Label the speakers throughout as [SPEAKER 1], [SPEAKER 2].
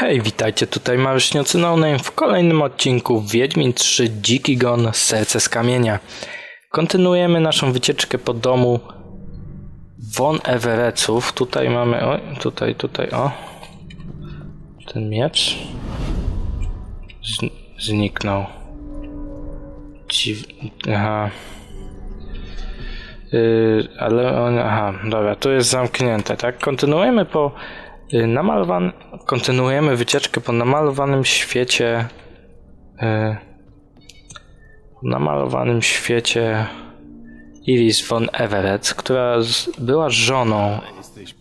[SPEAKER 1] Hej, witajcie, tutaj Maryśniacy No w kolejnym odcinku Wiedźmin 3 Dziki Gon Serce z Kamienia. Kontynuujemy naszą wycieczkę po domu Von Evereców. Tutaj mamy, oj, tutaj, tutaj, o. Ten miecz zniknął. Dziw... Aha. Yy, ale on, aha, dobra, tu jest zamknięte, tak? Kontynuujemy po namalowan... kontynuujemy wycieczkę po namalowanym świecie y, namalowanym świecie Iris von Everett, która z, była żoną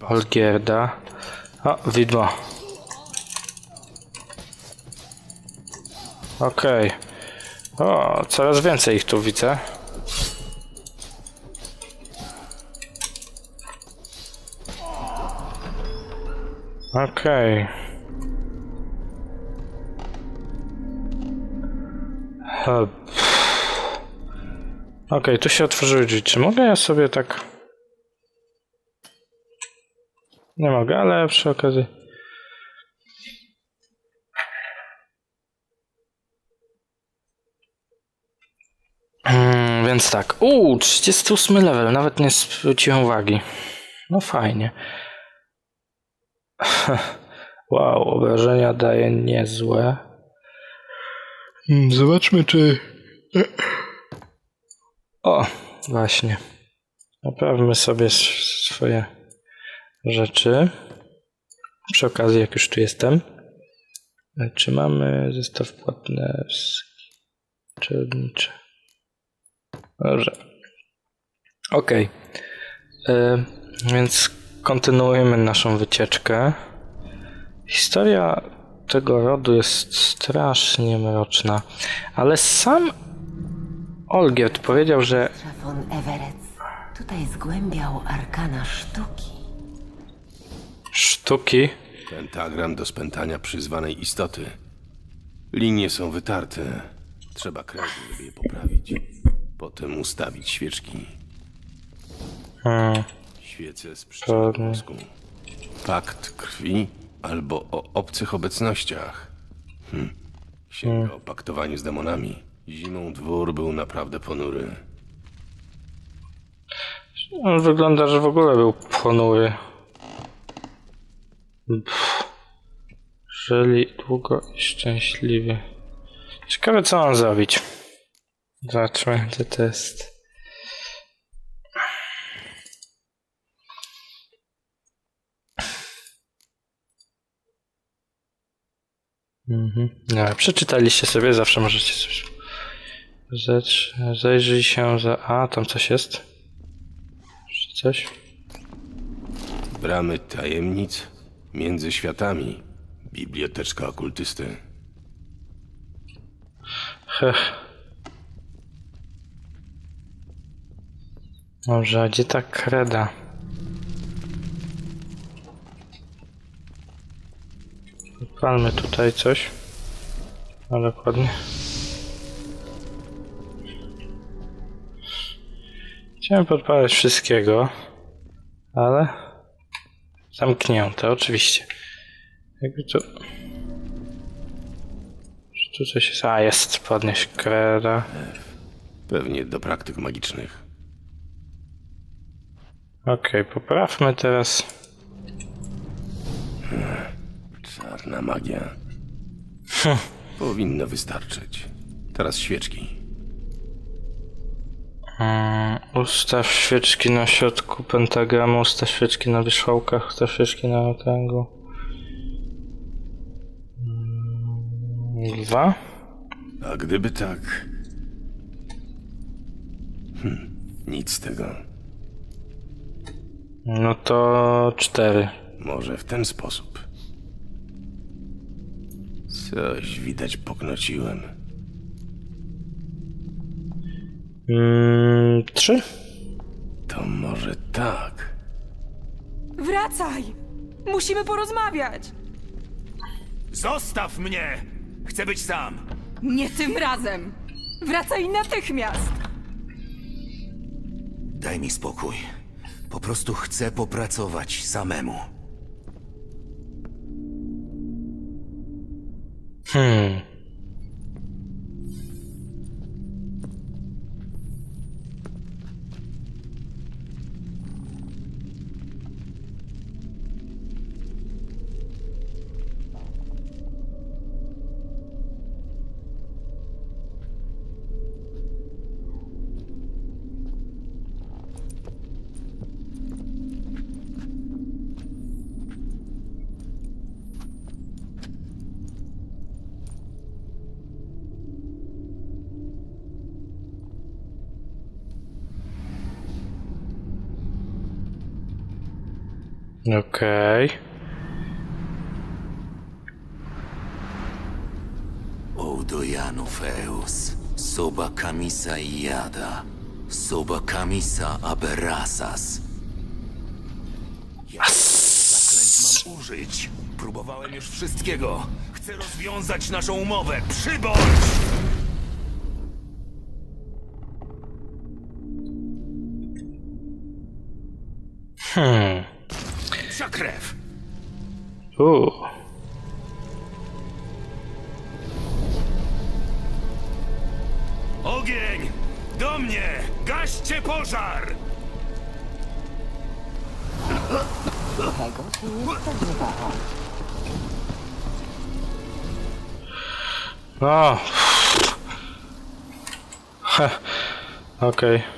[SPEAKER 1] Olgierda. O, widmo. Okej. O, coraz więcej ich tu widzę. Okej. Okay. Okej, tu się otworzyły drzwi. Czy mogę ja sobie tak... Nie mogę, ale przy okazji... Mm, więc tak. Uuu, 38 level, nawet nie zwróciłem uwagi. No fajnie. Wow, obrażenia daje niezłe. Mm, Zobaczmy, czy. O, właśnie. Naprawmy sobie swoje rzeczy. Przy okazji, jak już tu jestem. Czy mamy zestaw płatnerski? Czytelniczy. Dobrze. Okej. Y, Więc kontynuujemy naszą wycieczkę. Historia tego rodu jest strasznie mroczna, ale sam Olgierd powiedział, że
[SPEAKER 2] von Everett tutaj zgłębiał arkana sztuki.
[SPEAKER 1] sztuki
[SPEAKER 3] Pentagram do spętania przyzwanej istoty. Linie są wytarte. Trzeba krew, żeby je poprawić. Potem ustawić świeczki.
[SPEAKER 1] hmm,
[SPEAKER 3] Świece z przyczyn mózgu. Pakt krwi albo o obcych obecnościach. Hm. Księga o paktowaniu z demonami. Zimą dwór był naprawdę ponury.
[SPEAKER 1] on wygląda, że w ogóle był ponury. Pff. Żyli długo i szczęśliwie. Ciekawe, co mam zrobić. Zobaczmy, gdzie to jest. Mhm. No, przeczytaliście sobie, zawsze możecie coś. Rzecz, zajrzyj się za. A, tam coś jest. Jeszcze coś?
[SPEAKER 3] Bramy tajemnic między światami. Biblioteczka okultysty.
[SPEAKER 1] Hech. Dobrze, a gdzie ta kreda? Wypalmy tutaj coś. No dokładnie. Chciałem podpalać wszystkiego, ale zamknięte, oczywiście. Jakby to... Czy tu coś jest? A, jest, podnieść kreda.
[SPEAKER 3] Pewnie do praktyk magicznych.
[SPEAKER 1] Okej, poprawmy teraz.
[SPEAKER 3] Czarna magia. Powinno wystarczyć. Teraz świeczki.
[SPEAKER 1] Mm, ustaw świeczki na środku pentagramu, ustaw świeczki na wierzchołkach, ustaw świeczki na okręgu. Mm, Dwa.
[SPEAKER 3] A gdyby tak. Hm, nic z tego.
[SPEAKER 1] No to cztery.
[SPEAKER 3] Może w ten sposób. Coś widać poknociłem.
[SPEAKER 1] Mm, trzy.
[SPEAKER 3] To może tak.
[SPEAKER 4] Wracaj! Musimy porozmawiać!
[SPEAKER 5] Zostaw mnie! Chcę być sam!
[SPEAKER 4] Nie tym razem! Wracaj natychmiast!
[SPEAKER 5] Daj mi spokój. Po prostu chcę popracować samemu.
[SPEAKER 1] Hmm. Okej.
[SPEAKER 5] Ołdojanów Eus, Soba Kamisa Iada, Soba Kamisa Aberasas. Jak zaklęć mam użyć? Próbowałem już wszystkiego. Chcę rozwiązać naszą umowę. Przybądź!
[SPEAKER 1] Hmm.
[SPEAKER 5] Psia krew!
[SPEAKER 1] Uuu.
[SPEAKER 5] Ogień! Do mnie! Gaście pożar!
[SPEAKER 2] Tego się nie spodziewałam.
[SPEAKER 1] O. Ha. Okej.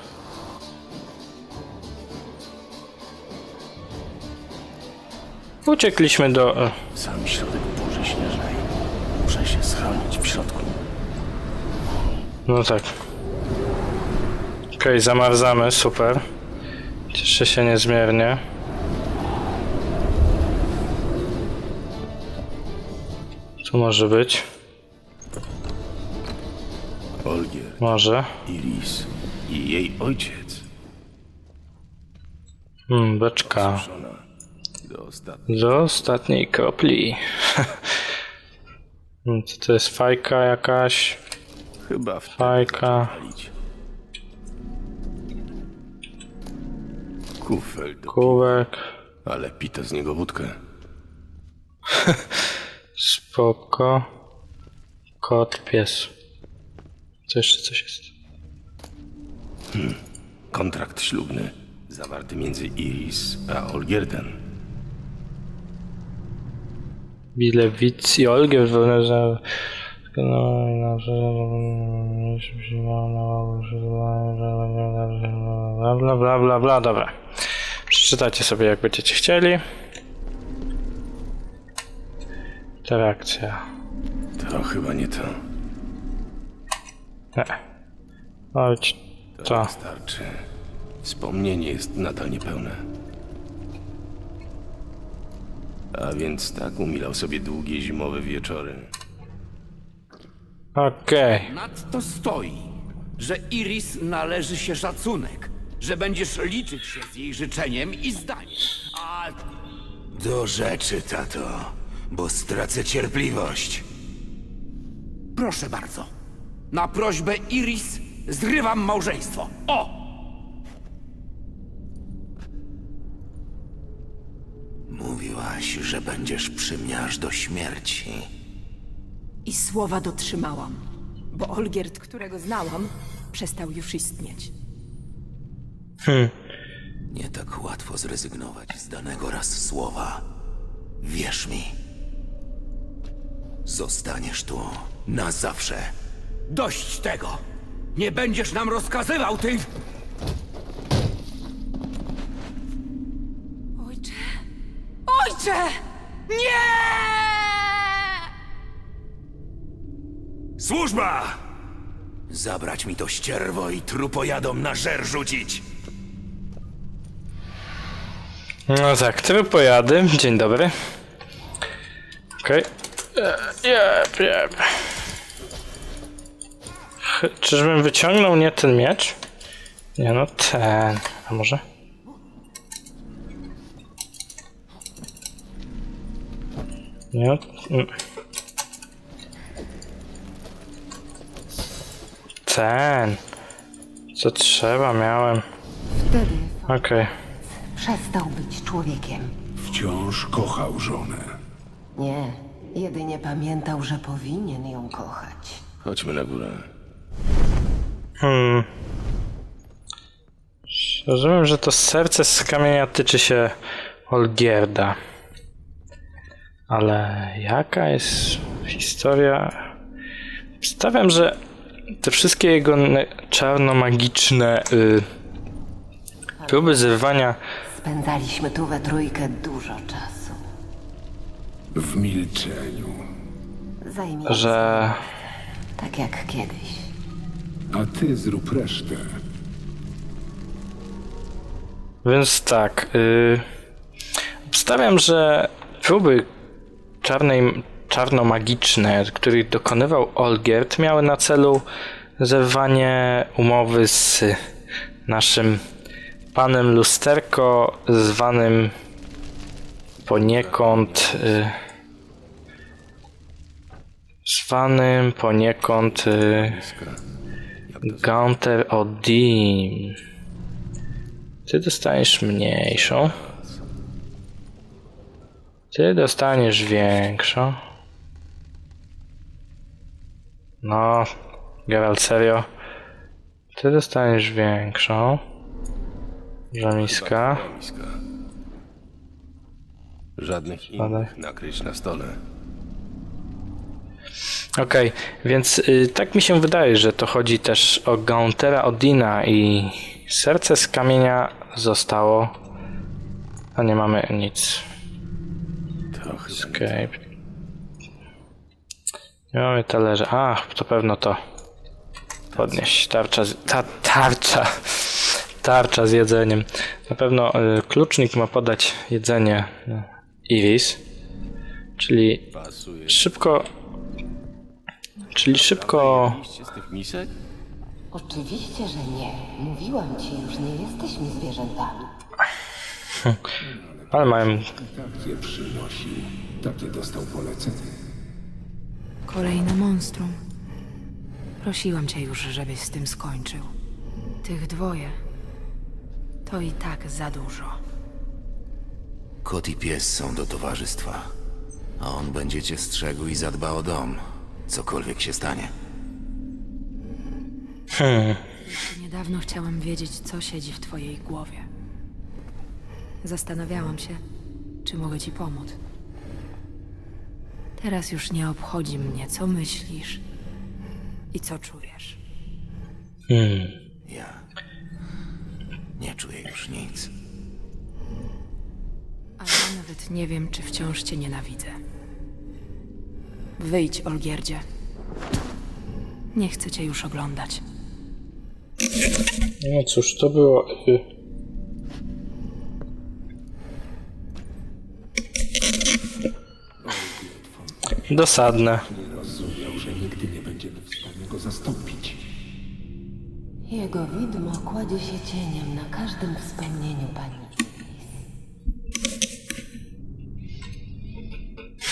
[SPEAKER 1] Uciekliśmy do... e,
[SPEAKER 3] Sam środek burzy śnieżnej. Muszę się schronić w środku.
[SPEAKER 1] No tak. Okej, zamarzamy, super. Cieszę się niezmiernie. Co może być?
[SPEAKER 3] Olgier,
[SPEAKER 1] Może.
[SPEAKER 3] Iris i jej ojciec.
[SPEAKER 1] Hmm, beczka.
[SPEAKER 3] Ostatniej.
[SPEAKER 1] Do ostatniej kropli. Hmm, Co to jest fajka jakaś?
[SPEAKER 3] Chyba w
[SPEAKER 1] Fajka.
[SPEAKER 3] Kufel
[SPEAKER 1] Kubek.
[SPEAKER 3] ale pita z niego wódkę.
[SPEAKER 1] Spoko. Kot, pies. Co jeszcze coś jest?
[SPEAKER 3] Kontrakt ślubny zawarty między Iris a Olgierden.
[SPEAKER 1] Bilewic i Olgier w Bla bla bla bla bla, dobra. Przeczytajcie sobie jak będziecie chcieli. Interakcja.
[SPEAKER 3] To chyba nie to.
[SPEAKER 1] Nie. Chodź.
[SPEAKER 3] To
[SPEAKER 1] To.
[SPEAKER 3] wystarczy. Wspomnienie jest nadal niepełne. A więc tak umilał sobie długie zimowe wieczory.
[SPEAKER 1] Okej.
[SPEAKER 6] Nadto stoi, że Iris należy się szacunek, że będziesz liczyć się z jej życzeniem i zdaniem. A
[SPEAKER 5] Do rzeczy, tato, bo stracę cierpliwość.
[SPEAKER 6] proszę bardzo, na prośbę Iris zrywam małżeństwo. O!
[SPEAKER 5] Mówiłaś, że będziesz przy mnie aż do śmierci.
[SPEAKER 4] I słowa dotrzymałam, bo Olgierd, którego znałam, przestał już istnieć.
[SPEAKER 5] Nie tak łatwo zrezygnować z danego raz słowa. Wierz mi. Zostaniesz tu na zawsze.
[SPEAKER 6] Dość tego! Nie będziesz nam rozkazywał, ty...
[SPEAKER 4] Ojcze! Nie!
[SPEAKER 5] Służba! Zabrać mi to ścierwo i trupojadom na żer rzucić.
[SPEAKER 1] No tak, trupojady. Dzień dobry. Okej. E, Jep, jep. Czyżbym wyciągnął nie ten miecz? Nie no, ten. A może? Nie mm. Ten. Co trzeba miałem.
[SPEAKER 2] Wtedy
[SPEAKER 1] Okej.
[SPEAKER 2] przestał być człowiekiem.
[SPEAKER 7] Wciąż kochał żonę.
[SPEAKER 2] Nie,
[SPEAKER 8] Jedynie pamiętał, że powinien ją kochać.
[SPEAKER 3] Chodźmy na górę.
[SPEAKER 1] Hmm. Rozumiem, że to serce z kamienia tyczy się Olgierda. Ale jaka jest historia? Stawiam, że te wszystkie jego ne- czarno-magiczne y, próby zerwania
[SPEAKER 8] Spędzaliśmy tu we trójkę dużo czasu.
[SPEAKER 7] W milczeniu.
[SPEAKER 8] Zajmijmy
[SPEAKER 1] że
[SPEAKER 8] tak jak kiedyś.
[SPEAKER 7] A ty zrób resztę.
[SPEAKER 1] Więc tak. Y, obstawiam, że próby czarnej, czarno-magiczne, których dokonywał Olgierd, miały na celu zerwanie umowy z naszym panem Lusterko, zwanym poniekąd. Y, zwanym poniekąd y. Gaunter Odin. Ty dostaniesz mniejszą. Ty dostaniesz większą. No, Geralt, serio. Ty dostaniesz większą. Żamiska.
[SPEAKER 3] Miska. Żadnych innych nakryć na stole.
[SPEAKER 1] Okej, więc y, tak mi się wydaje, że to chodzi też o Gauntera Odina i serce z kamienia zostało. A nie mamy nic.
[SPEAKER 3] Chyba
[SPEAKER 1] Escape. Nie mamy talerza. A, to pewno to. Podnieść. Tarcza. Z, ta, tarcza. Tarcza z jedzeniem. Na pewno y, klucznik ma podać jedzenie no, Iris. Czyli
[SPEAKER 3] pasuje.
[SPEAKER 1] szybko. Czyli szybko.
[SPEAKER 8] Oczywiście, że nie. Mówiłam ci już, nie jesteśmy zwierzętami.
[SPEAKER 1] Ale mają.
[SPEAKER 7] Tak je przynosił. Takie dostał polecenie.
[SPEAKER 2] Kolejne monstrum. Prosiłam cię już, żebyś z tym skończył. Tych dwoje. To i tak za dużo.
[SPEAKER 5] Kot i pies są do towarzystwa. A on będzie cię strzegł i zadba o dom. Cokolwiek się stanie.
[SPEAKER 1] Hmm.
[SPEAKER 2] Niedawno chciałam wiedzieć, co siedzi w twojej głowie. Zastanawiałam się, czy mogę ci pomóc. Teraz już nie obchodzi mnie, co myślisz i co czujesz.
[SPEAKER 1] Hmm.
[SPEAKER 5] Ja nie czuję już nic.
[SPEAKER 2] A ja nawet nie wiem, czy wciąż cię nienawidzę. Wyjdź, Olgierdzie. Nie chcę cię już oglądać.
[SPEAKER 1] No cóż, to było. Dosadne.
[SPEAKER 7] Rozumiał, że nigdy nie będziemy w stanie go zastąpić.
[SPEAKER 8] Jego widmo kładzie się cieniem na każdym wspomnieniu pani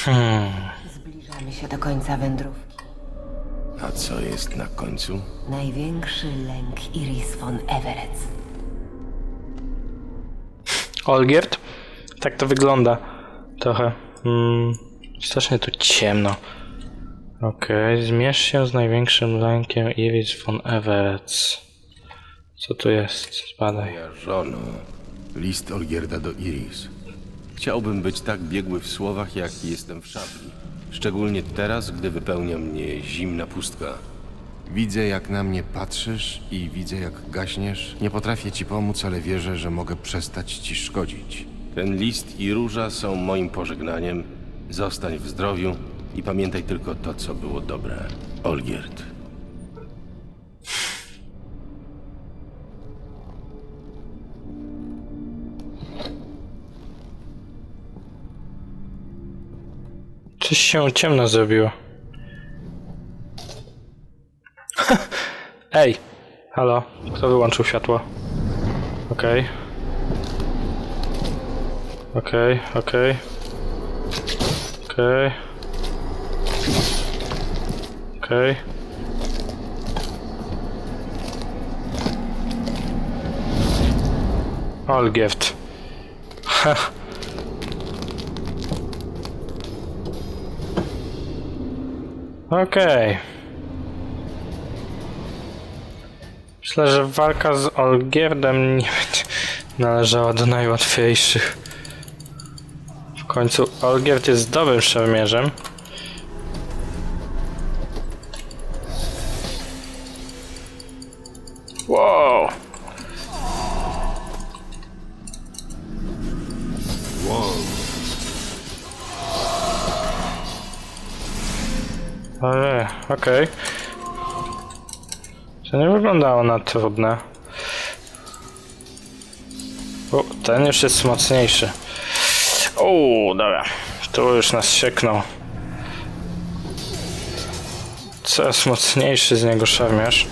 [SPEAKER 1] Hmm.
[SPEAKER 8] Zbliżamy się do końca wędrówki.
[SPEAKER 3] A co jest na końcu?
[SPEAKER 8] Największy lęk Iris von Everett.
[SPEAKER 1] Olgierd? Tak to wygląda. Trochę. Mm, strasznie tu ciemno. Okej, zmierz się z największym lękiem Iris von Everett. Co tu jest? Zbadaj.
[SPEAKER 3] Moja żono. List Olgierda do Iris. Chciałbym być tak biegły w słowach, jak jestem w szabli. Szczególnie teraz, gdy wypełnia mnie zimna pustka. Widzę, jak na mnie patrzysz i widzę, jak gaśniesz. Nie potrafię ci pomóc, ale wierzę, że mogę przestać ci szkodzić. Ten list i róża są moim pożegnaniem. Zostań w zdrowiu i pamiętaj tylko to, co było dobre. Olgierd.
[SPEAKER 1] Coś się ciemno zrobiło. Ej! Halo, kto wyłączył światło? Okej. Okej, okej. Okej. Okej. Olgierd. Ha. Okej. Myślę, że walka z Olgierdem nie należała do najłatwiejszych. Końcu Olgierd jest dobrym szermierzem. Wow! Ale, okej. To nie wyglądało na trudne. O, ten już jest mocniejszy. O, dobra. Tu już nas sieknął. Coraz mocniejszy z niego szermierz.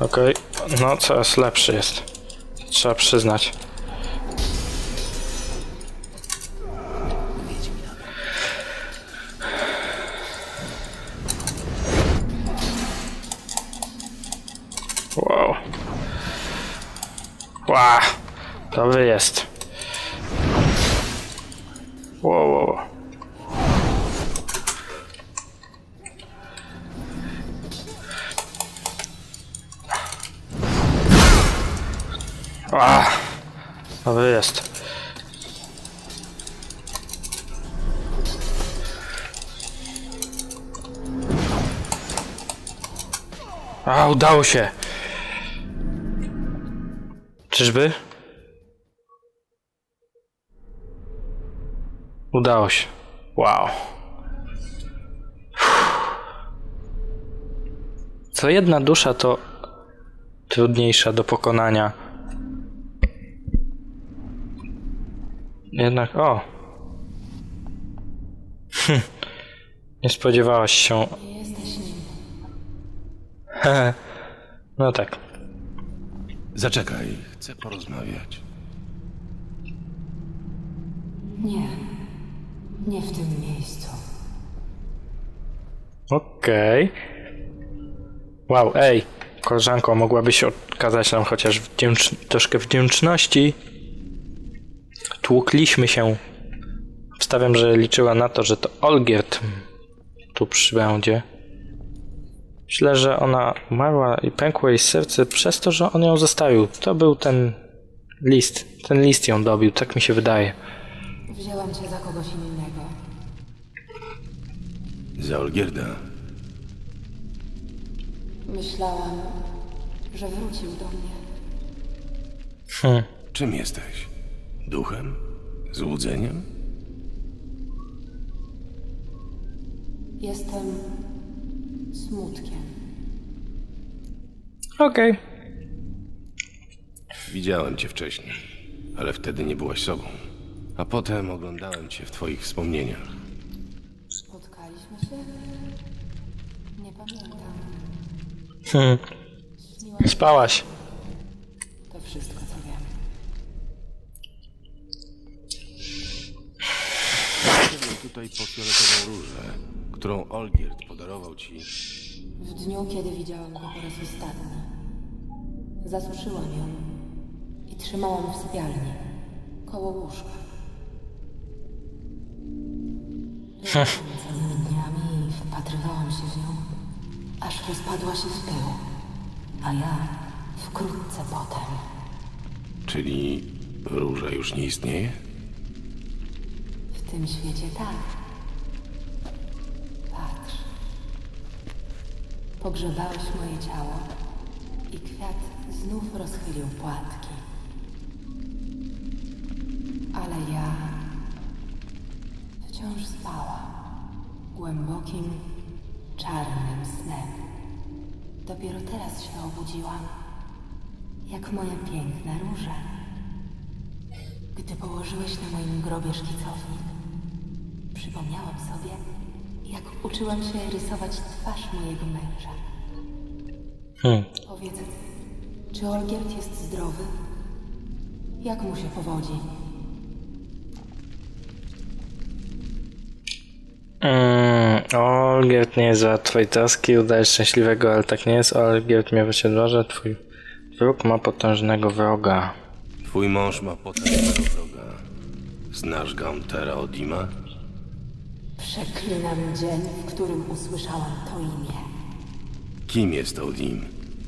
[SPEAKER 1] Okej, no coraz lepszy jest. Trzeba przyznać. Dobry jest. Wow, wow. Ah, dobry jest. A, udało się. Czyżby? Udało się. Wow. Co jedna dusza to trudniejsza do pokonania. Jednak, o. Hm. Nie spodziewałaś się.
[SPEAKER 2] Jesteś nim.
[SPEAKER 1] No tak.
[SPEAKER 3] Zaczekaj, chcę porozmawiać.
[SPEAKER 2] Nie. Nie w tym miejscu.
[SPEAKER 1] Okej. Wow, ej, koleżanko, mogłabyś okazać nam chociaż wdzięcz... troszkę wdzięczności. Tłukliśmy się. Wstawiam, że liczyła na to, że to Olgierd tu przybędzie. Myślę, że ona umarła i pękło jej serce przez to, że on ją zostawił. To był ten list. Ten list ją dobił, tak mi się wydaje.
[SPEAKER 2] Wzięłam cię za kogoś innego.
[SPEAKER 3] Za Olgierda.
[SPEAKER 2] Myślałam, że wrócił do mnie.
[SPEAKER 1] Hm.
[SPEAKER 3] Czym jesteś? Duchem? Złudzeniem?
[SPEAKER 2] Jestem smutkiem.
[SPEAKER 1] Okej.
[SPEAKER 3] Widziałem cię wcześniej, ale wtedy nie byłaś sobą. A potem oglądałem cię w twoich wspomnieniach.
[SPEAKER 2] Spotkaliśmy się? Nie pamiętam.
[SPEAKER 1] Hmm.
[SPEAKER 2] Śniłam
[SPEAKER 1] Spałaś.
[SPEAKER 2] to wszystko, co wiem.
[SPEAKER 3] Przyszedłem tutaj po fioletową różę, którą Olgierd podarował ci.
[SPEAKER 2] W dniu, kiedy widziałam go po raz ostatni, zasuszyłam ją i trzymałam w sypialni, koło łóżka. Leżałam wpatrywałam się w nią, aż rozpadła się w pył, a ja wkrótce potem.
[SPEAKER 3] Czyli róża już nie istnieje?
[SPEAKER 2] W tym świecie tak. Patrz. Pogrzebałeś moje ciało i kwiat znów rozchylił płatki. Ale ja wciąż spałam głębokim, czarnym snem. Dopiero teraz się obudziłam, jak moja piękna róża. Gdy położyłeś na moim grobie szkicownik, przypomniałam sobie, jak uczyłam się rysować twarz mojego męża.
[SPEAKER 1] Hmm.
[SPEAKER 2] Powiedz, czy Olgierd jest zdrowy? Jak mu się powodzi?
[SPEAKER 1] Mm, Olgierd nie jest za twojej troski, udajesz szczęśliwego, ale tak nie jest. Olgierd miewa się dworze, twój wróg ma potężnego wroga.
[SPEAKER 3] Twój mąż ma potężnego wroga. Znasz Gauntera Odima?
[SPEAKER 2] Przeklinam dzień, w którym usłyszałam to imię.
[SPEAKER 3] Kim jest Odim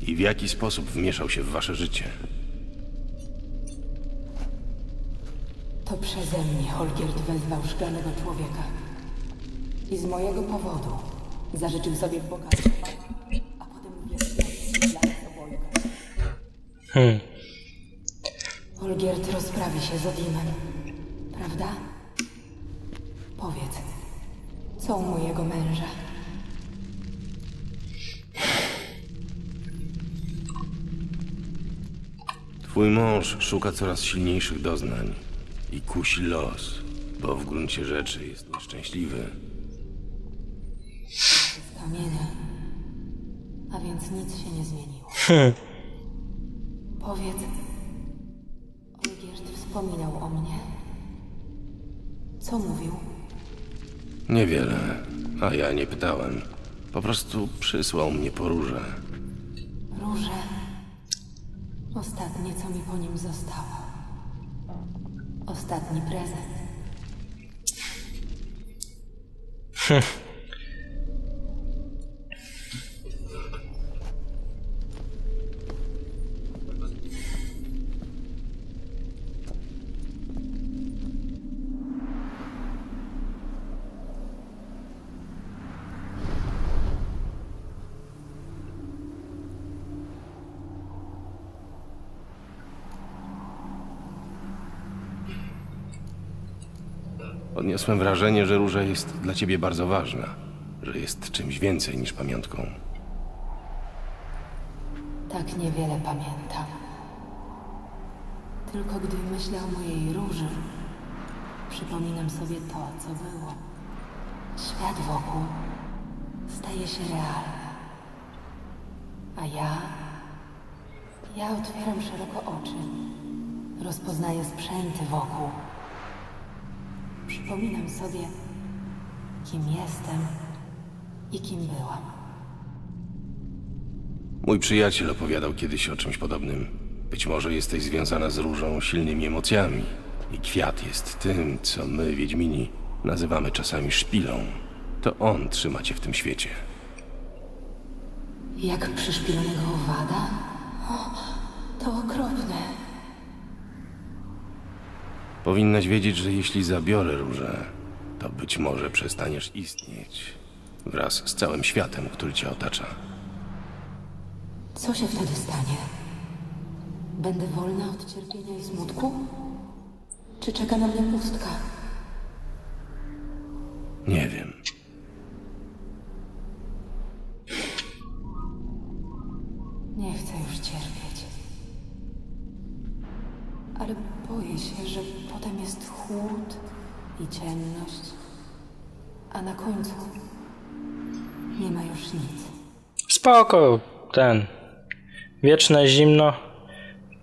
[SPEAKER 3] i w jaki sposób wmieszał się w wasze życie?
[SPEAKER 2] To przeze mnie Holgierd wezwał szklanego człowieka. I z mojego powodu zażyczył sobie bogactwa, a potem wieczności dla sobojga.
[SPEAKER 1] Hmm.
[SPEAKER 2] Holgierd rozprawi się z Odimem, prawda? Powiedz, co u mojego męża?
[SPEAKER 3] Twój mąż szuka coraz silniejszych doznań i kusi los, bo w gruncie rzeczy jest nieszczęśliwy.
[SPEAKER 2] Z kamienia. A więc nic się nie zmieniło. Powiedz, Olgierd wspominał o mnie. Co mówił?
[SPEAKER 3] Niewiele, a ja nie pytałem. Po prostu przysłał mnie po róże.
[SPEAKER 2] Róże. Ostatnie, co mi po nim zostało. Ostatni prezent.
[SPEAKER 3] Odniosłem wrażenie, że róża jest dla ciebie bardzo ważna, że jest czymś więcej niż pamiątką.
[SPEAKER 2] Tak niewiele pamiętam. Tylko gdy myślę o mojej róży, przypominam sobie to, co było. Świat wokół staje się realny. A ja. Ja otwieram szeroko oczy. Rozpoznaję sprzęty wokół. Przypominam sobie, kim jestem i kim byłam.
[SPEAKER 3] Mój przyjaciel opowiadał kiedyś o czymś podobnym. Być może jesteś związana z różą silnymi emocjami. I kwiat jest tym, co my, Wiedźmini, nazywamy czasami szpilą. To on trzyma cię w tym świecie.
[SPEAKER 2] Jak przyszpilonego owada? O, to okropne.
[SPEAKER 3] Powinnaś wiedzieć, że jeśli zabiorę różę, to być może przestaniesz istnieć. Wraz z całym światem, który cię otacza.
[SPEAKER 2] Co się wtedy stanie? Będę wolna od cierpienia i smutku? Czy czeka na mnie pustka?
[SPEAKER 3] Nie wiem.
[SPEAKER 2] Końcu nie ma już nic.
[SPEAKER 1] Spoko, ten. Wieczne zimno.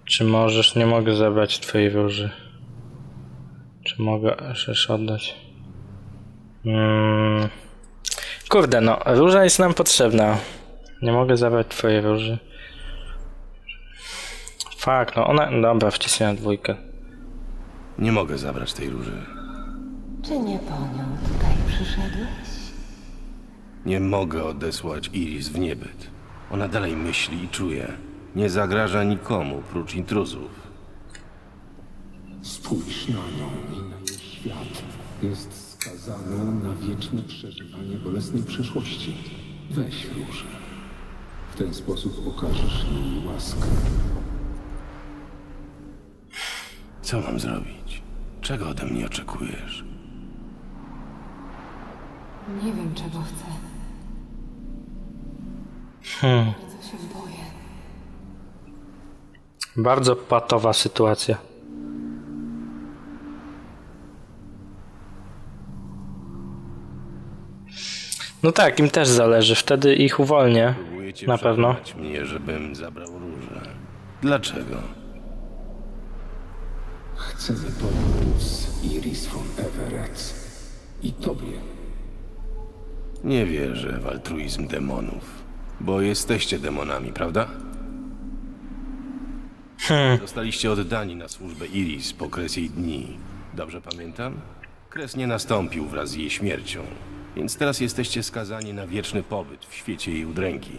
[SPEAKER 1] Czy możesz? Nie mogę zabrać twojej róży. Czy mogę też oddać? Mm. Kurde, no, róża jest nam potrzebna. Nie mogę zabrać twojej róży. Fak, no ona. Dobra, wcisnę dwójkę.
[SPEAKER 3] Nie mogę zabrać tej róży.
[SPEAKER 2] Czy nie po nią tutaj przyszedłeś?
[SPEAKER 3] Nie mogę odesłać Iris w niebyt. Ona dalej myśli i czuje. Nie zagraża nikomu, prócz intruzów.
[SPEAKER 7] Spójrz na nią i na jej świat. Jest skazana na wieczne przeżywanie bolesnej przeszłości. Weź różę. W ten sposób okażesz jej łaskę.
[SPEAKER 3] Co mam zrobić? Czego ode mnie oczekujesz?
[SPEAKER 2] Nie wiem, czego chcę.
[SPEAKER 1] Hmm.
[SPEAKER 2] Bardzo się boję.
[SPEAKER 1] Bardzo patowa sytuacja. No tak, im też zależy. Wtedy ich uwolnię.
[SPEAKER 3] Próbujecie
[SPEAKER 1] Na pewno.
[SPEAKER 3] przekonać mnie, żebym zabrał różę. Dlaczego?
[SPEAKER 7] Chcemy pomóc Iris von Everett. I tobie.
[SPEAKER 3] Nie wierzę w altruizm demonów. Bo jesteście demonami, prawda? Zostaliście oddani na służbę Iris po kres jej dni. Dobrze pamiętam? Kres nie nastąpił wraz z jej śmiercią, więc teraz jesteście skazani na wieczny pobyt w świecie jej udręki.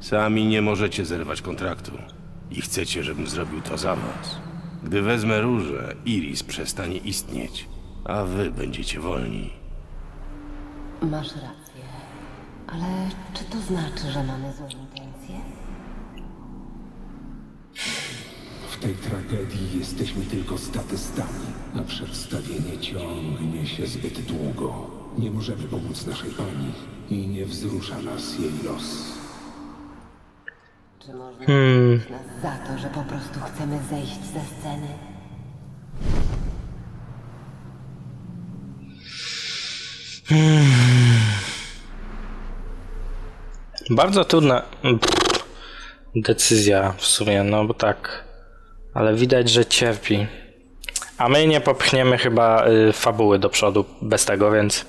[SPEAKER 3] Sami nie możecie zerwać kontraktu i chcecie, żebym zrobił to za was. Gdy wezmę różę, Iris przestanie istnieć, a wy będziecie wolni.
[SPEAKER 2] Masz rację. Ale czy to znaczy, że mamy złe intencje?
[SPEAKER 7] W tej tragedii jesteśmy tylko statystami, a przedstawienie ciągnie się zbyt długo. Nie możemy pomóc naszej pani i nie wzrusza nas jej los.
[SPEAKER 2] Czy można hmm. nas za to, że po prostu chcemy zejść ze sceny?
[SPEAKER 1] Bardzo trudna pff, decyzja w sumie, no bo tak. Ale widać, że cierpi. A my nie popchniemy chyba y, fabuły do przodu bez tego, więc.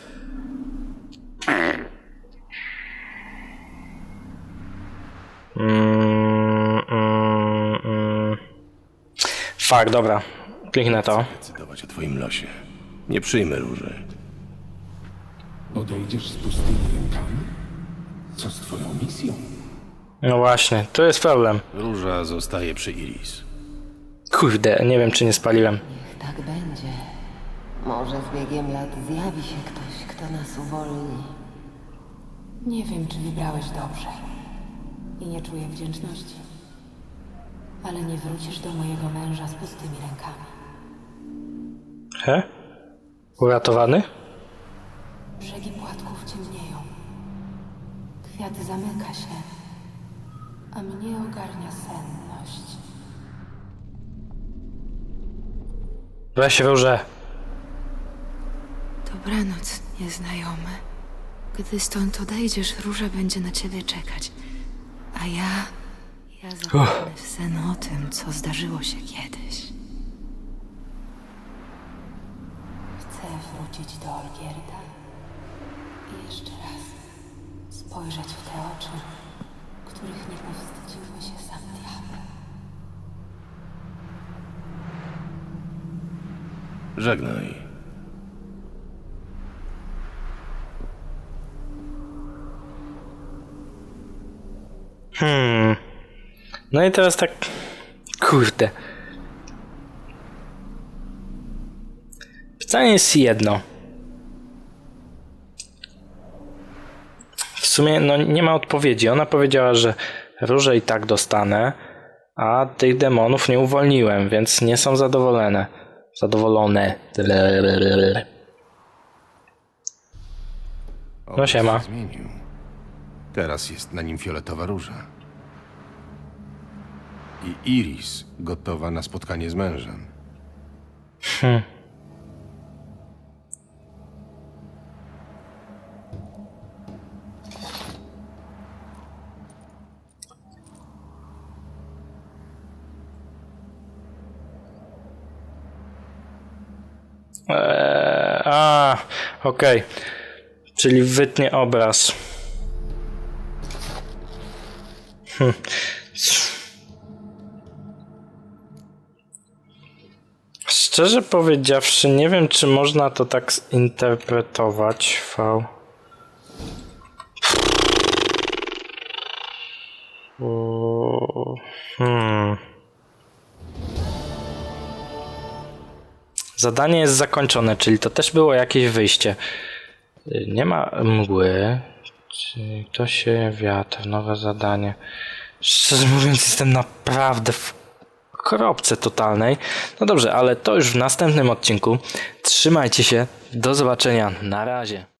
[SPEAKER 1] Mm, mm, mm. Fak, dobra. Kliknę to.
[SPEAKER 3] Decydować o twoim losie. Nie przyjmę róży.
[SPEAKER 7] Odejdziesz z pustyni rękami? Co z twoją misją?
[SPEAKER 1] No właśnie, to jest problem.
[SPEAKER 3] Róża zostaje przy Iris.
[SPEAKER 1] Kurde, nie wiem czy nie spaliłem.
[SPEAKER 2] Niech tak będzie. Może z biegiem lat zjawi się ktoś, kto nas uwolni. Nie wiem, czy wybrałeś dobrze. I nie czuję wdzięczności. Ale nie wrócisz do mojego męża z pustymi rękami.
[SPEAKER 1] He? Uratowany?
[SPEAKER 2] Brzegi. Kwiat zamyka się, a mnie ogarnia senność.
[SPEAKER 1] Weź różę.
[SPEAKER 4] Dobranoc, nieznajomy. Gdy stąd odejdziesz, róża będzie na ciebie czekać. A ja. Ja zapadnę w sen o tym, co zdarzyło się kiedyś.
[SPEAKER 2] Chcę wrócić do Olgierda i jeszcze raz spojrzeć w te oczy, których nie powstydziło się sam diabeł.
[SPEAKER 3] Żegnaj.
[SPEAKER 1] Hmm. No i teraz tak. Kurde. Pytanie jest jedno. Sumie no, nie ma odpowiedzi. Ona powiedziała, że róże i tak dostanę, a tych demonów nie uwolniłem, więc nie są zadowolone. Zadowolone. No siema.
[SPEAKER 3] się Zmienił. Teraz jest na nim fioletowa róża. I Iris gotowa na spotkanie z mężem.
[SPEAKER 1] Eee, a, okej. Czyli wytnie obraz. Hm. Szczerze powiedziawszy, nie wiem, czy można to tak zinterpretować. V. Zadanie jest zakończone, czyli to też było jakieś wyjście. Nie ma mgły. Czyli to się wiatr, nowe zadanie. Szczerze mówiąc, jestem naprawdę w kropce totalnej. No dobrze, ale to już w następnym odcinku. Trzymajcie się. Do zobaczenia. Na razie.